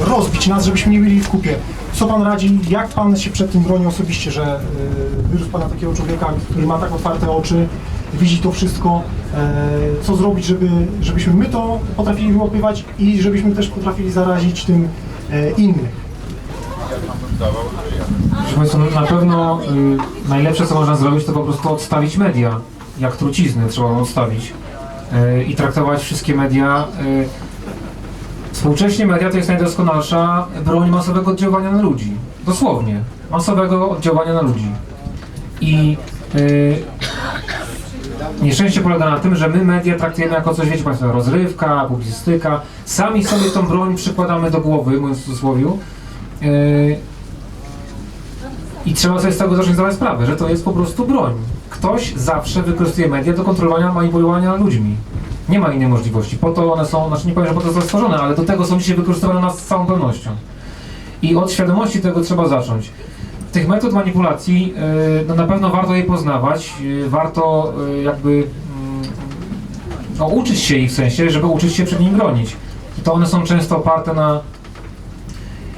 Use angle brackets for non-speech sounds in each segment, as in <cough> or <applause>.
rozbić nas, żebyśmy nie byli w kupie. Co pan radzi, jak pan się przed tym broni osobiście, że y, wyrósł pan na takiego człowieka, który ma tak otwarte oczy, widzi to wszystko, e, co zrobić, żeby, żebyśmy my to potrafili wyłapywać i żebyśmy też potrafili zarazić tym e, innych. Proszę Państwa, no na pewno y, najlepsze co można zrobić to po prostu odstawić media, jak trucizny trzeba odstawić y, i traktować wszystkie media. Y, współcześnie media to jest najdoskonalsza broń masowego oddziaływania na ludzi. Dosłownie, masowego oddziaływania na ludzi. I y, nieszczęście polega na tym, że my media traktujemy jako coś, wiecie Państwo, rozrywka, publicystyka. Sami sobie tą broń przykładamy do głowy, mówiąc w cudzysłowie. Y, i trzeba sobie z tego zacząć zdawać sprawę, że to jest po prostu broń. Ktoś zawsze wykorzystuje media do kontrolowania, manipulowania ludźmi. Nie ma innej możliwości. Po to one są, znaczy nie powiem, że po to są stworzone, ale do tego są dzisiaj wykorzystywane nas z całą pewnością. I od świadomości tego trzeba zacząć. Tych metod manipulacji, yy, no na pewno warto je poznawać, yy, warto yy, jakby mm, no, uczyć się ich w sensie, żeby uczyć się przed nim bronić. I to one są często oparte na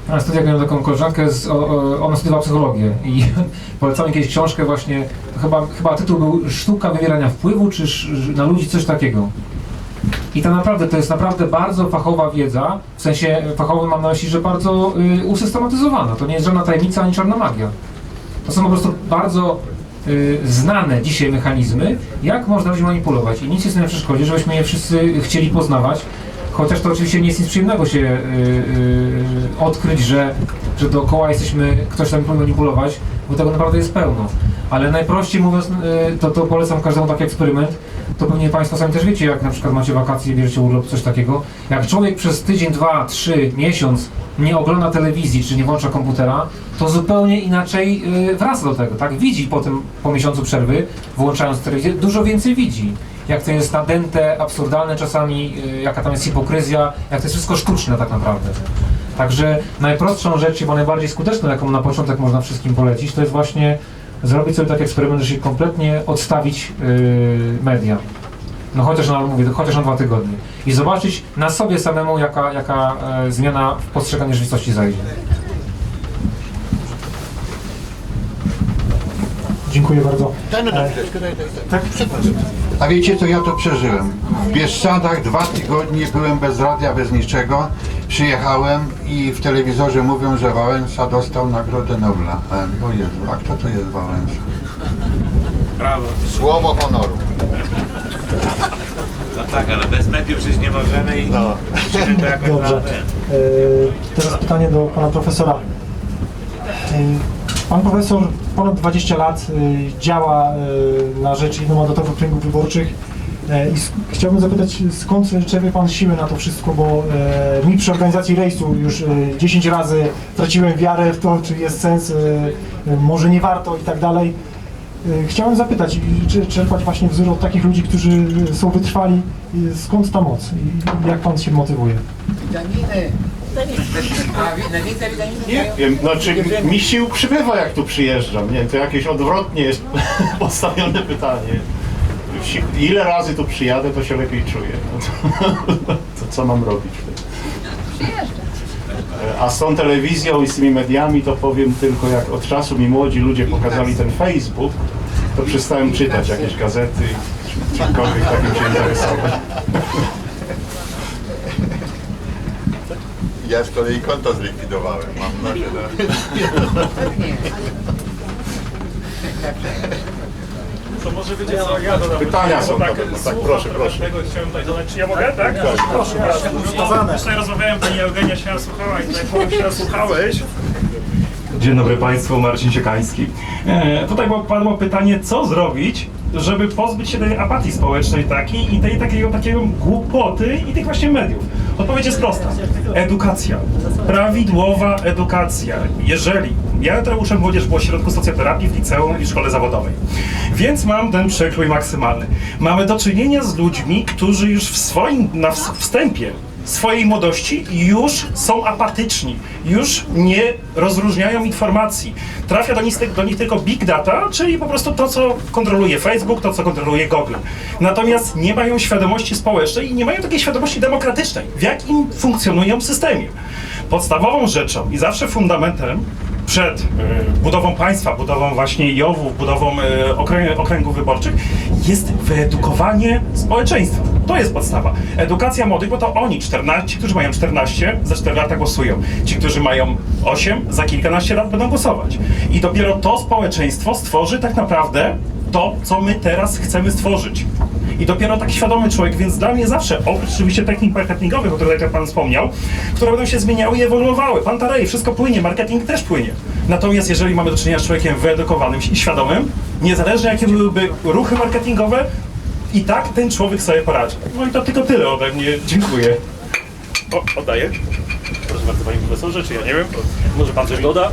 na studiach miałem taką koleżankę, z, o, o, ona studiowała psychologię i <laughs> polecałem kiedyś książkę właśnie, chyba, chyba tytuł był Sztuka wywierania wpływu, czy sz- na ludzi coś takiego. I to naprawdę, to jest naprawdę bardzo fachowa wiedza, w sensie fachowym mam na myśli, że bardzo y, usystematyzowana. To nie jest żadna tajemnica ani czarna magia. To są po prostu bardzo y, znane dzisiaj mechanizmy, jak można ludzi manipulować. I nic jest na przeszkodzie, żebyśmy je wszyscy chcieli poznawać. Chociaż to oczywiście nie jest nic przyjemnego się y, y, odkryć, że, że dookoła jesteśmy, ktoś tam manipulować, bo tego naprawdę jest pełno. Ale najprościej mówiąc, y, to, to polecam każdemu taki eksperyment. To pewnie Państwo sami też wiecie, jak na przykład macie wakacje, bierzecie urlop, coś takiego. Jak człowiek przez tydzień, dwa, trzy, miesiąc nie ogląda telewizji, czy nie włącza komputera, to zupełnie inaczej y, wraca do tego, tak? Widzi potem, po miesiącu przerwy, włączając telewizję, dużo więcej widzi. Jak to jest nadęte, absurdalne czasami, y, jaka tam jest hipokryzja, jak to jest wszystko sztuczne tak naprawdę. Także najprostszą rzecz, chyba najbardziej skuteczną, jaką na początek można wszystkim polecić, to jest właśnie zrobić sobie taki eksperyment, że się kompletnie odstawić yy, media. No chociaż na, mówię, chociaż na dwa tygodnie. I zobaczyć na sobie samemu, jaka, jaka e, zmiana w postrzeganiu rzeczywistości zajdzie. Dziękuję bardzo. No E, tak? A wiecie co ja to przeżyłem? W Bieszczadach dwa tygodnie byłem bez radia, bez niczego. Przyjechałem i w telewizorze mówią, że Wałęsa dostał Nagrodę Nobla. Mówię, O Jezu, a kto to jest Wałęsa? Brawo. Słowo honoru. No tak, ale bez mediów żyć nie możemy i No. to jakoś Dobrze. na ten. E, Teraz pytanie do pana profesora. E, Pan profesor ponad 20 lat e, działa e, na rzecz jednomandatowych okręgów wyborczych E, i chciałbym zapytać, skąd czerpie pan siłę na to wszystko, bo mi przy organizacji rejsu już e, 10 razy traciłem wiarę w to, czy jest sens, może nie warto i tak dalej. Chciałem zapytać, czy czerpać właśnie wzór od takich ludzi, którzy są wytrwali, skąd ta moc i jak pan się motywuje? Nie wiem, znaczy mi sił przybywa jak tu przyjeżdżam, nie? To jakieś odwrotnie jest <laughs> postawione pytanie. Ile razy tu przyjadę, to się lepiej czuję. No to, <laughs> to co mam robić? A z tą telewizją i z tymi mediami to powiem tylko jak od czasu mi młodzi ludzie pokazali ten Facebook, to przestałem czytać jakieś gazety, czy czymkolwiek takim się interesować. Ja z kolei konto zlikwidowałem. Mam na To może będzie ja, ja dodam. Pytania są Bo to, no tak, proszę, proszę. Tego chciałem tutaj dodać. Czy ja mogę, tak? Proszę, proszę. Tutaj rozmawiałem, pani Eugenia się nasłuchała i tutaj powiem się nasłuchałeś. Dzień dobry Państwu, Marcin Ciekański. E, tutaj było- padło pytanie, co zrobić, żeby pozbyć się tej apatii społecznej takiej i tej takiego, takiego głupoty i tych właśnie mediów. Odpowiedź jest prosta. Edukacja. Prawidłowa edukacja. Jeżeli ja teraz uczę młodzież w ośrodku socjoterapii w liceum i szkole zawodowej. Więc mam ten przekrój maksymalny. Mamy do czynienia z ludźmi, którzy już w swoim na ws- wstępie swojej młodości już są apatyczni, już nie rozróżniają informacji. Trafia do nich, do nich tylko big data, czyli po prostu to, co kontroluje Facebook, to, co kontroluje Google. Natomiast nie mają świadomości społecznej i nie mają takiej świadomości demokratycznej, w jakim funkcjonują systemie. Podstawową rzeczą i zawsze fundamentem przed e, budową państwa, budową właśnie JOW-ów, budową e, okrę, okręgów wyborczych jest wyedukowanie społeczeństwa. To jest podstawa. Edukacja młodych, bo to oni, 14, ci, którzy mają 14, za 4 lata głosują. Ci, którzy mają 8, za kilkanaście lat będą głosować. I dopiero to społeczeństwo stworzy tak naprawdę to, co my teraz chcemy stworzyć. I dopiero taki świadomy człowiek, więc dla mnie zawsze, oprócz oczywiście technik marketingowych, o których jak Pan wspomniał, które będą się zmieniały i ewoluowały. Pan Tarej, wszystko płynie, marketing też płynie. Natomiast jeżeli mamy do czynienia z człowiekiem wyedukowanym i świadomym, niezależnie jakie byłyby ruchy marketingowe, i tak ten człowiek sobie poradzi. No i to tylko tyle ode mnie. Dziękuję. O, oddaję. Proszę bardzo, panie profesorze, czy ja nie wiem, może pan coś doda?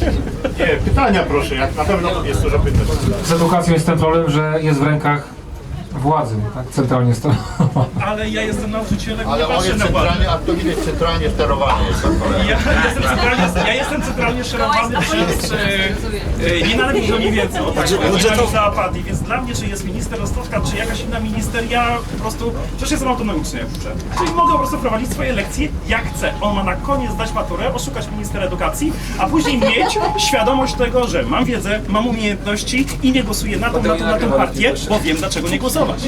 <laughs> Nie, pytania proszę, jak na pewno jest dużo pytań. Z edukacją jest ten problem, że jest w rękach władzy, tak? Centralnie sterowana. <laughs> Ale ja jestem nauczycielem Ale on jest centralnie, a to widać centralnie sterowany jest tak powiem. Ja jestem centralnie, ja jestem centralnie szerowany przez e, e, nienawiść do niewiedzy, o tak powiem, nienawiść do apatii, więc dla mnie, czy jest minister Rostowska, czy jakaś inna minister, ja po prostu, przecież jestem autonomiczny jak uczę, czyli mogę po prostu prowadzić swoje lekcje jak chcę. On ma na koniec zdać maturę, oszukać minister edukacji, a później mieć świadomość tego, że mam wiedzę, mam umiejętności i nie głosuję na tą, na tą, na tą partię, bo wiem dlaczego nie głosować.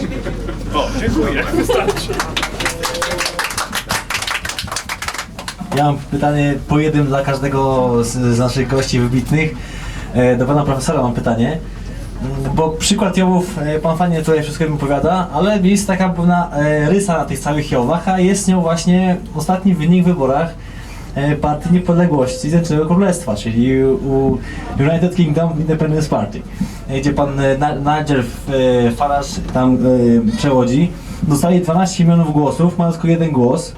O, dziękuję, wystarczy. Ja mam pytanie po jednym dla każdego z, z naszych gości wybitnych. E, Do pana profesora mam pytanie. Mm, Bo przykład Jowów, e, pan fajnie tutaj wszystko mi opowiada, ale jest taka pewna e, rysa na tych całych Jowach, a jest nią właśnie ostatni wynik w wyborach Partii Niepodległości Zjednoczonego Królestwa, czyli u United Kingdom Independence Party, gdzie pan Nigel Farage tam przewodzi. Dostali 12 milionów głosów, mając tylko jeden głos.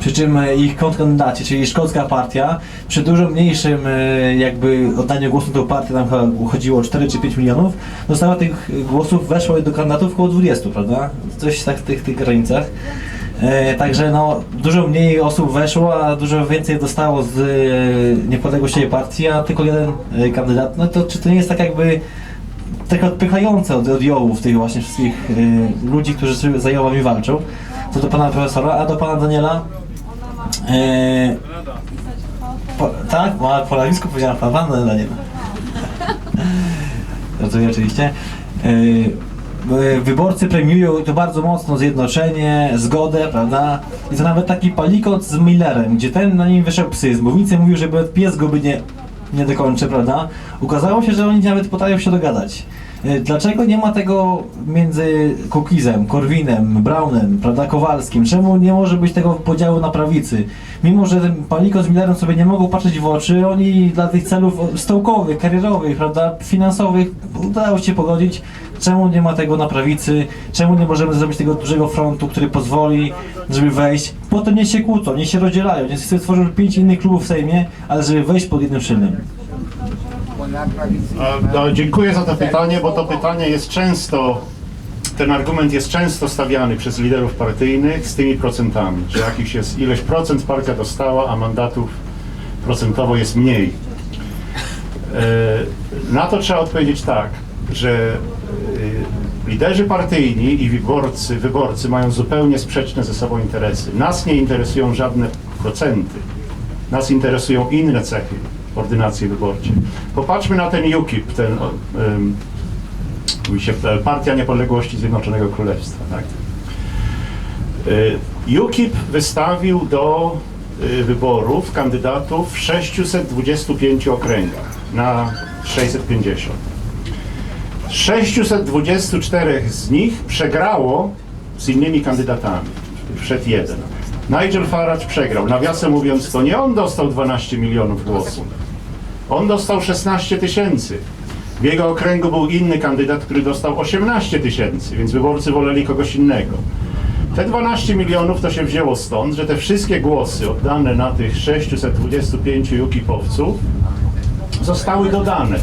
Przy czym e, ich kontrkandydaci, czyli szkocka partia, przy dużo mniejszym e, jakby oddaniu głosu do partii, tam chyba chodziło o 4 czy 5 milionów, dostała tych głosów, weszło do kandydatów około 20, prawda? Coś tak w tych, tych granicach. E, także no, dużo mniej osób weszło, a dużo więcej dostało z e, niepodległościowej partii, a tylko jeden e, kandydat. No to czy to nie jest tak jakby tak odpychające od, od Jowów, tych właśnie wszystkich e, ludzi, którzy za Jowami walczą. To do pana profesora, a do pana Daniela. E, po, tak, ma po nazwisku powiedziałem pan, pan Daniela. <laughs> Żartuję oczywiście. E, e, Wyborcy premiują to bardzo mocno zjednoczenie, zgodę, prawda? I to nawet taki palikot z Millerem, gdzie ten na nim wyszedł psy. Z mównicy mówił, żeby pies go by nie, nie dokończy, prawda? Ukazało się, że oni nawet potrafią się dogadać. E, Dlaczego nie ma tego między Kukizem, Korwinem, Brownem, prawda, Kowalskim? Czemu nie może być tego podziału na prawicy? Mimo, że Paliko z Millerem sobie nie mogą patrzeć w oczy, oni dla tych celów stołkowych, karierowych, prawda, finansowych udało się pogodzić. Czemu nie ma tego na prawicy? Czemu nie możemy zrobić tego dużego frontu, który pozwoli, żeby wejść? Po to nie się kłócą, nie się rozdzielają. Nie sobie stworzył pięć innych klubów w Sejmie, ale żeby wejść pod jednym szyldem. No, dziękuję za to pytanie, bo to pytanie jest często, ten argument jest często stawiany przez liderów partyjnych z tymi procentami, że jakiś jest ileś procent partia dostała, a mandatów procentowo jest mniej. E, Na to trzeba odpowiedzieć tak, że liderzy partyjni i wyborcy, wyborcy mają zupełnie sprzeczne ze sobą interesy. Nas nie interesują żadne procenty. Nas interesują inne cechy ordynacji wyborczej. Popatrzmy na ten UKIP, ten um, się, e, Partia Niepodległości Zjednoczonego Królestwa. Tak? E, UKIP wystawił do e, wyborów kandydatów w 625 okręgach na 650. Z 624 z nich przegrało z innymi kandydatami. Wszedł jeden. Nigel Farage przegrał. Nawiasem mówiąc, to nie on dostał 12 milionów głosów. On dostał 16 tysięcy. W jego okręgu był inny kandydat, który dostał 18 tysięcy, więc wyborcy woleli kogoś innego. Te 12 milionów to się wzięło stąd, że te wszystkie głosy oddane na tych 625 ukipowców zostały dodane.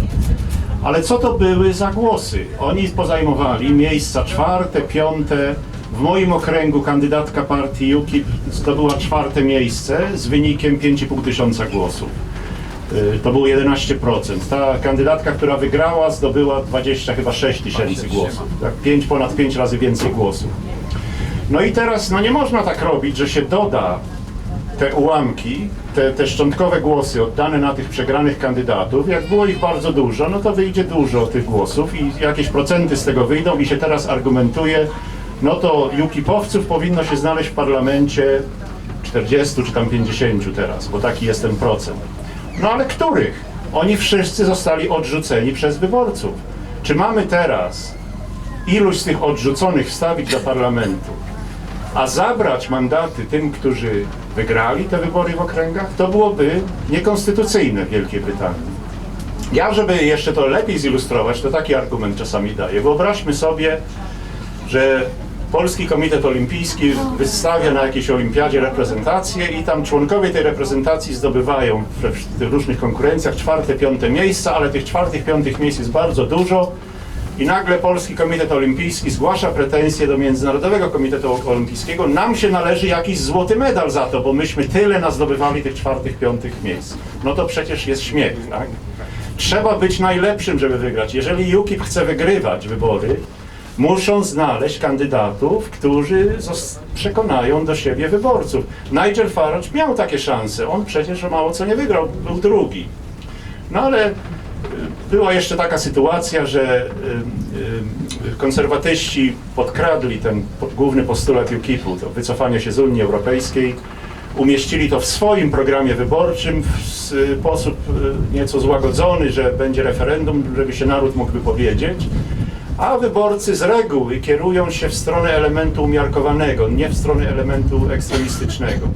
Ale co to były za głosy? Oni pozajmowali miejsca czwarte, piąte W moim okręgu kandydatka partii UKIP zdobyła czwarte miejsce z wynikiem 5,5 tysiąca głosów. Y, To było 11%. Ta kandydatka, która wygrała, zdobyła 20 chyba 6 tysięcy głosów. Tak, 5, ponad 5 razy więcej głosów. No i teraz no nie można tak robić, że się doda te ułamki, te, te szczątkowe głosy oddane na tych przegranych kandydatów, jak było ich bardzo dużo, no to wyjdzie dużo tych głosów i jakieś procenty z tego wyjdą i się teraz argumentuje, no to UKIP-owców powinno się znaleźć w parlamencie 40 czy tam 50 teraz, bo taki jest ten procent. No ale których? Oni wszyscy zostali odrzuceni przez wyborców. Czy mamy teraz iluś z tych odrzuconych wstawić do parlamentu, a zabrać mandaty tym, którzy wygrali te wybory w okręgach, to byłoby niekonstytucyjne w Wielkiej Brytanii. Ja, żeby jeszcze to lepiej zilustrować, to taki argument czasami daję. Wyobraźmy sobie, że Polski Komitet Olimpijski wystawia na jakiejś olimpiadzie reprezentację i tam członkowie tej reprezentacji zdobywają w różnych konkurencjach czwarte, piąte miejsca, ale tych czwartych, piątych miejsc jest bardzo dużo i nagle Polski Komitet Olimpijski zgłasza pretensje do Międzynarodowego Komitetu Olimpijskiego. Nam się należy jakiś złoty medal za to, bo myśmy tyle nazdobywali tych czwartych, piątych miejsc. No to przecież jest śmiech, tak? Trzeba być najlepszym, żeby wygrać. Jeżeli UKIP chce wygrywać wybory, muszą znaleźć kandydatów, którzy przekonają do siebie wyborców. Nigel Farage miał takie szanse. On przecież o mało co nie wygrał, był drugi. No ale była jeszcze taka sytuacja, że y, y, konserwatyści podkradli ten główny postulat UKIP-u, to wycofanie się z Unii Europejskiej. Umieścili to w swoim programie wyborczym w sposób y, nieco złagodzony, że będzie referendum, żeby się naród mógł wypowiedzieć. A wyborcy z reguły kierują się w stronę elementu umiarkowanego, nie w stronę elementu ekstremistycznego.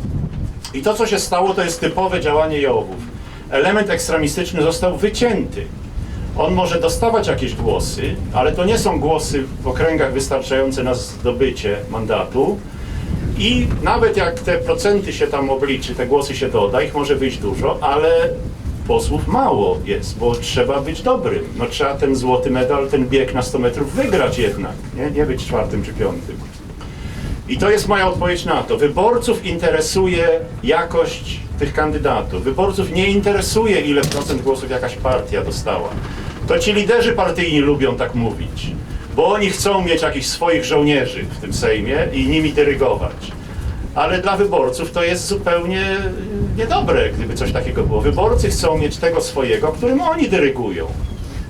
I to, co się stało, to jest typowe działanie Jołowów. Element ekstremistyczny został wycięty. On może dostawać jakieś głosy, ale to nie są głosy w okręgach wystarczające na zdobycie mandatu. I nawet jak te procenty się tam obliczy, te głosy się doda, ich może wyjść dużo, ale posłów mało jest, bo trzeba być dobrym. No trzeba ten złoty medal, ten bieg na 100 metrów wygrać jednak, nie, nie być czwartym czy piątym. I to jest moja odpowiedź na to. Wyborców interesuje jakość tych kandydatów. Wyborców nie interesuje, ile procent głosów jakaś partia dostała. To ci liderzy partyjni lubią tak mówić, bo oni chcą mieć jakichś swoich żołnierzy w tym Sejmie i nimi dyrygować. Ale dla wyborców to jest zupełnie niedobre, gdyby coś takiego było. Wyborcy chcą mieć tego swojego, którym oni dyrygują.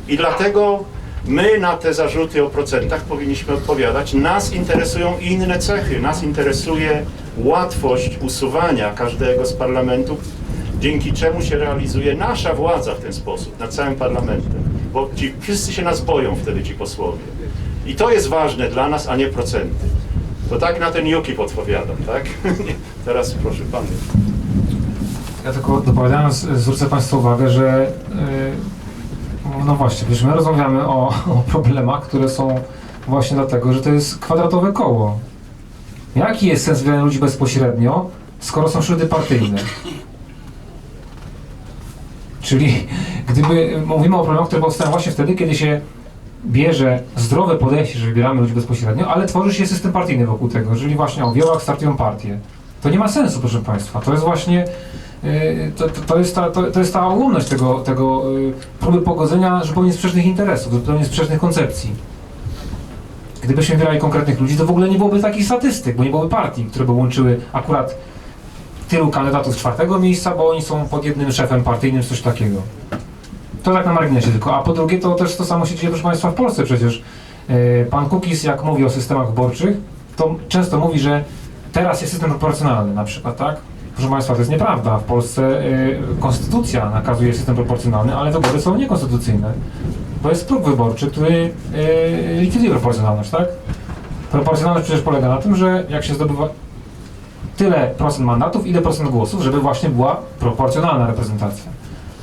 I dlatego my na te zarzuty o procentach powinniśmy odpowiadać. Nas interesują inne cechy. Nas interesuje łatwość usuwania każdego z parlamentu, dzięki czemu się realizuje nasza władza w ten sposób, nad całym parlamentem. Bo ci wszyscy się nas boją wtedy, ci posłowie. I to jest ważne dla nas, a nie procenty. To tak na ten UKIP odpowiadam, tak? <laughs> Teraz proszę Pana. Ja tylko dopowiadając, zwrócę Państwu uwagę, że yy, no właśnie, my rozmawiamy o, o problemach, które są właśnie dlatego, że to jest kwadratowe koło. Jaki jest sens wybierania ludzi bezpośrednio, skoro są szyldy partyjne? Czyli gdyby mówimy o problemach, które powstają właśnie wtedy, kiedy się bierze zdrowe podejście, że wybieramy ludzi bezpośrednio, ale tworzy się system partyjny wokół tego, czyli właśnie o wiołach startują partie. To nie ma sensu, proszę Państwa. To jest właśnie to, to, to, jest ta, to, to jest ta ułomność tego, tego yy, próby pogodzenia zupełnie sprzecznych interesów, zupełnie sprzecznych koncepcji. Gdybyśmy wybierali konkretnych ludzi, to w ogóle nie byłoby takich statystyk, bo nie byłoby partii, które by łączyły akurat tylu kandydatów z czwartego miejsca, bo oni są pod jednym szefem partyjnym, coś takiego. To tak na marginesie tylko. A po drugie, to też to samo się dzieje, proszę Państwa, w Polsce przecież. Yy, Pan Kukis, jak mówi o systemach wyborczych, to często mówi, że teraz jest system proporcjonalny na przykład, tak? Proszę Państwa, to jest nieprawda. W Polsce yy, konstytucja nakazuje system proporcjonalny, ale wybory są niekonstytucyjne. Bo jest próg wyborczy, który yy, likwiduje proporcjonalność, tak? Proporcjonalność przecież polega na tym, że jak się zdobywa tyle procent mandatów, ile procent głosów, żeby właśnie była proporcjonalna reprezentacja.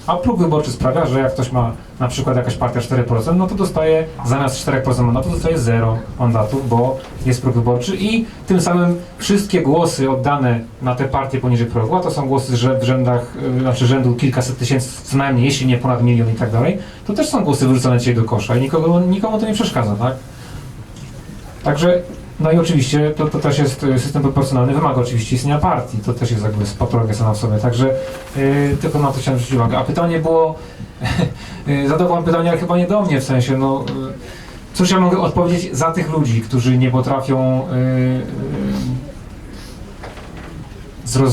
A próg wyborczy sprawia, że jak ktoś ma na przykład jakaś partia 4%, no to dostaje zamiast 4% mandatów dostaje 0 mandatów, bo jest próg wyborczy i tym samym wszystkie głosy oddane na te partie poniżej progu, a to są głosy w rzędach, y, znaczy rzędu kilkaset tysięcy co najmniej, jeśli nie ponad milion i tak dalej, to też są głosy wyrzucone dzisiaj do kosza i nikogo, nikomu to nie przeszkadza, tak? Także No i oczywiście to, to też jest y, system proporcjonalny, wymaga oczywiście istnienia partii, to też jest jakby patologia sama w sobie, także y, tylko na to chciałem zwrócić uwagę. A pytanie było, <laughs> y, pan pytanie, ale chyba nie do mnie w sensie, no y, cóż ja mogę odpowiedzieć za tych ludzi, którzy nie potrafią y, y, zrozumieć